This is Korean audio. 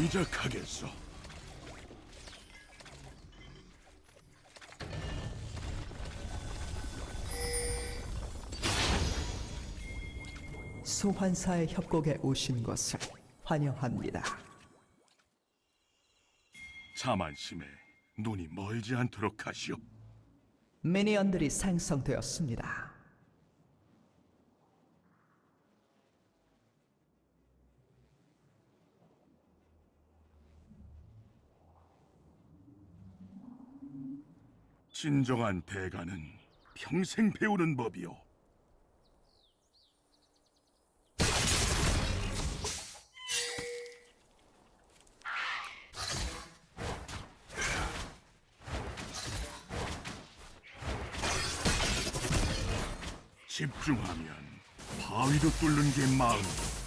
시작하겠어. 소환사의 협곡에 오신 것을 환영합니다. 자만심에 눈이 멀지 않도록 하시오. 미니언들이 생성되었습니다. 진정한 대가는 평생 배우는 법이오. 집중하면 바위도 뚫는 게 마음이오.